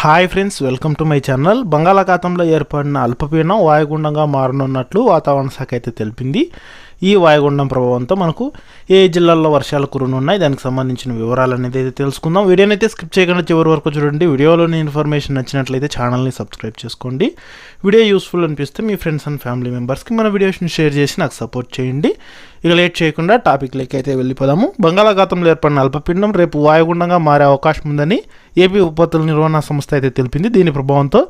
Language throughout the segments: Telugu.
Hi friends welcome to my channel బంగాళాఖాతంలో ఏర్పడిన అల్పపీడనం వాయుగుండంగా మారనున్నట్లు వాతావరణ శాఖ అయితే తెలిపింది. ఈ వాయుగుండం ప్రభావంతో మనకు ఏ జిల్లాల్లో వర్షాలు కురునున్నాయి దానికి సంబంధించిన వివరాలు అనేది అయితే తెలుసుకుందాం. వీడియోని అయితే స్కిప్ చేయకుండా చివరి వరకు చూడండి. వీడియోలోని ఇన్ఫర్మేషన్ నచ్చినట్లయితే ఛానల్ని సబ్స్క్రైబ్ చేసుకోండి. వీడియో యూస్ఫుల్ అనిపిస్తే మీ ఫ్రెండ్స్ అండ్ ఫ్యామిలీ మెంబర్స్కి మన వీడియోస్ని షేర్ చేసి నాకు సపోర్ట్ చేయండి. ఇక లేట్ చేయకుండా టాపిక్లోకి అయితే వెళ్ళిపోదాము. బంగాళాఖాతంలో ఏర్పడిన అల్పపీడనం రేపు వాయుగుండంగా మారే అవకాశం ఉందని ఏపీ విపత్తుల నిర్వహణ సంస్థ అయితే తెలిపింది దీని ప్రభావంతో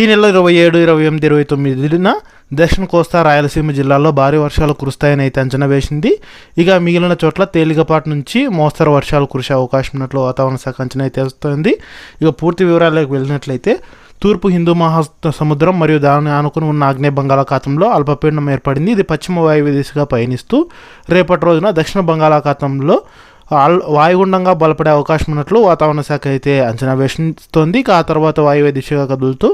ఈ నెల ఇరవై ఏడు ఇరవై ఎనిమిది ఇరవై తొమ్మిదిన దక్షిణ కోస్తా రాయలసీమ జిల్లాల్లో భారీ వర్షాలు కురుస్తాయని అయితే అంచనా వేసింది. ఇక మిగిలిన చోట్ల తేలికపాటి నుంచి మోస్తరు వర్షాలు కురిసే అవకాశం ఉన్నట్లు వాతావరణ శాఖ అంచనా అయితే వస్తుంది ఇక పూర్తి వివరాలకు వెళ్ళినట్లయితే తూర్పు హిందూ మహా సముద్రం మరియు దాని ఆనుకుని ఉన్న ఆగ్నేయ బంగాళాఖాతంలో అల్పపీడనం ఏర్పడింది. ఇది పశ్చిమ వాయువ్య దిశగా పయనిస్తూ రేపటి రోజున దక్షిణ బంగాళాఖాతంలో వాయుగుండంగా బలపడే అవకాశం ఉన్నట్లు వాతావరణ శాఖ అయితే అంచనా వేస్తోంది. ఆ తర్వాత వాయువ్య దిశగా కదులుతూ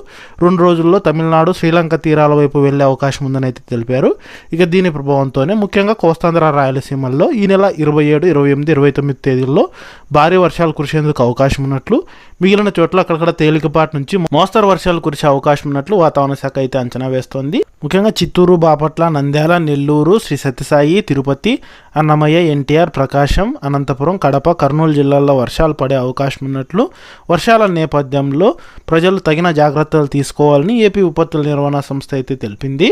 రెండు రోజుల్లో తమిళనాడు శ్రీలంక తీరాల వైపు వెళ్ళే అవకాశం ఉందని అయితే తెలిపారు. ఇక దీని ప్రభావంతోనే ముఖ్యంగా కోస్తాంధ్ర రాయలసీమల్లో ఈ నెల ఇరవై ఏడు ఇరవై ఎనిమిది ఇరవై తొమ్మిది తేదీల్లో భారీ వర్షాలు కురిసేందుకు అవకాశం ఉన్నట్లు మిగిలిన చోట్ల అక్కడక్కడ తేలికపాటి నుంచి మోస్తరు వర్షాలు కురిసే అవకాశం ఉన్నట్లు వాతావరణ శాఖ అయితే అంచనా వేస్తోంది. ముఖ్యంగా చిత్తూరు బాపట్ల నంద్యాల నెల్లూరు శ్రీ సత్యసాయి తిరుపతి అన్నమయ్య ఎన్టీఆర్ ప్రకాశం అనంతపురం కడప కర్నూలు జిల్లాల్లో వర్షాలు పడే అవకాశం ఉన్నట్లు వర్షాల నేపథ్యంలో ప్రజలు తగిన జాగ్రత్తలు తీసుకోవాలని ఏపీ విపత్తుల నిర్వహణ సంస్థ అయితే తెలిపింది.